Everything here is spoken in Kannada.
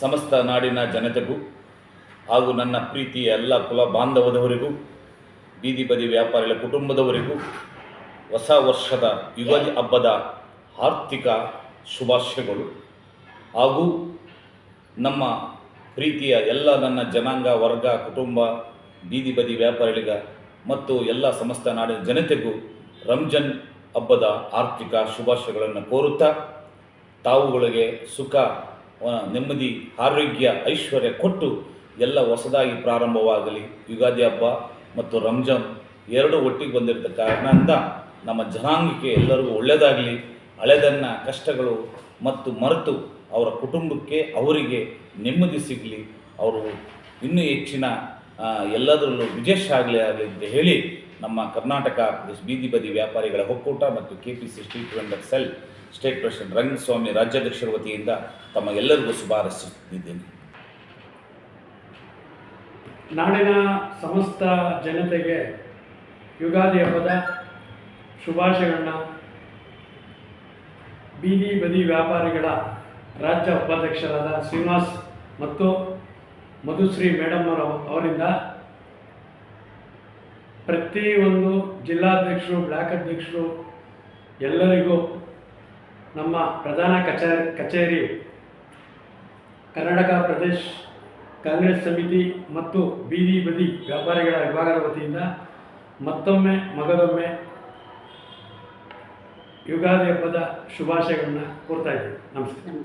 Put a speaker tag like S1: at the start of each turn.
S1: ಸಮಸ್ತ ನಾಡಿನ ಜನತೆಗೂ ಹಾಗೂ ನನ್ನ ಪ್ರೀತಿಯ ಎಲ್ಲ ಕುಲ ಬಾಂಧವದವರಿಗೂ, ಬೀದಿ ಬದಿ ವ್ಯಾಪಾರಿಗಳ ಕುಟುಂಬದವರಿಗೂ ಹೊಸ ವರ್ಷದ ಯುಗಾದಿ ಹಬ್ಬದ ಆರ್ಥಿಕ ಶುಭಾಶಯಗಳು. ಹಾಗೂ ನಮ್ಮ ಪ್ರೀತಿಯ ಎಲ್ಲ ನನ್ನ ಜನಾಂಗ, ವರ್ಗ, ಕುಟುಂಬ, ಬೀದಿ ಬದಿ ವ್ಯಾಪಾರಿಗಳಿಗ ಮತ್ತು ಎಲ್ಲ ಸಮಸ್ತ ನಾಡಿನ ಜನತೆಗೂ ರಂಜಾನ್ ಹಬ್ಬದ ಆರ್ಥಿಕ ಶುಭಾಶಯಗಳನ್ನು ಕೋರುತ್ತಾ, ತಾವುಗಳಿಗೆ ಸುಖ ನೆಮ್ಮದಿ, ಆರೋಗ್ಯ, ಐಶ್ವರ್ಯ ಕೊಟ್ಟು ಎಲ್ಲ ಹೊಸದಾಗಿ ಪ್ರಾರಂಭವಾಗಲಿ. ಯುಗಾದಿ ಹಬ್ಬ ಮತ್ತು ರಂಜಾನ್ ಎರಡು ಒಟ್ಟಿಗೆ ಬಂದಿರತಕ್ಕ ಕಾರಣದಿಂದ ನಮ್ಮ ಜನಾಂಗಕ್ಕೆ ಎಲ್ಲರಿಗೂ ಒಳ್ಳೆಯದಾಗಲಿ. ಹಳೆದನ್ನ ಕಷ್ಟಗಳು ಮತ್ತು ಮರೆತು ಅವರ ಕುಟುಂಬಕ್ಕೆ ಅವರಿಗೆ ನೆಮ್ಮದಿ ಸಿಗಲಿ. ಅವರು ಇನ್ನೂ ಹೆಚ್ಚಿನ ಎಲ್ಲದರಲ್ಲೂ ವಿಜೇಶ ಆಗಲಿ ಆಗಲಿ ಅಂತ ಹೇಳಿ ನಮ್ಮ ಕರ್ನಾಟಕ ಬೀದಿ ಬದಿ ವ್ಯಾಪಾರಿಗಳ ಒಕ್ಕೂಟ ಮತ್ತು K P C street vendor cell state president Rangaswamy ರಾಜ್ಯಾಧ್ಯಕ್ಷರ ವತಿಯಿಂದ ತಮಗೆಲ್ಲರಿಗೂ ಶುಭ ಹಾರೈಸುತ್ತಿದ್ದೇನೆ
S2: ನಾಡಿನ ಸಮಸ್ತ ಜನತೆಗೆ ಯುಗಾದಿ ಹಬ್ಬದ ಶುಭಾಶಯಗಳನ್ನ ಬೀದಿ ಬದಿ ವ್ಯಾಪಾರಿಗಳ ರಾಜ್ಯ ಉಪಾಧ್ಯಕ್ಷರಾದ ಶ್ರೀನಿವಾಸ್ ಮತ್ತು ಮಧುಶ್ರೀ ಮೇಡಮ್ ಅವರ ಅವರಿಂದ ಪ್ರತಿಯೊಂದು ಜಿಲ್ಲಾಧ್ಯಕ್ಷರು, ಬ್ಲಾಕ್ ಅಧ್ಯಕ್ಷರು ಎಲ್ಲರಿಗೂ ನಮ್ಮ ಪ್ರಧಾನ ಕಚೇರಿ ಕಚೇರಿ, ಕರ್ನಾಟಕ ಪ್ರದೇಶ್ ಕಾಂಗ್ರೆಸ್ ಸಮಿತಿ ಮತ್ತು ಬೀದಿ ಬದಿ ವ್ಯಾಪಾರಿಗಳ ವಿಭಾಗದ ವತಿಯಿಂದ ಮತ್ತೊಮ್ಮೆ ಮಗದೊಮ್ಮೆ ಯುಗಾದಿ ಹಬ್ಬದ ಶುಭಾಶಯಗಳನ್ನು ಕೋರ್ತಾ ಇದ್ದೀವಿ ನಮಸ್ಕಾರ.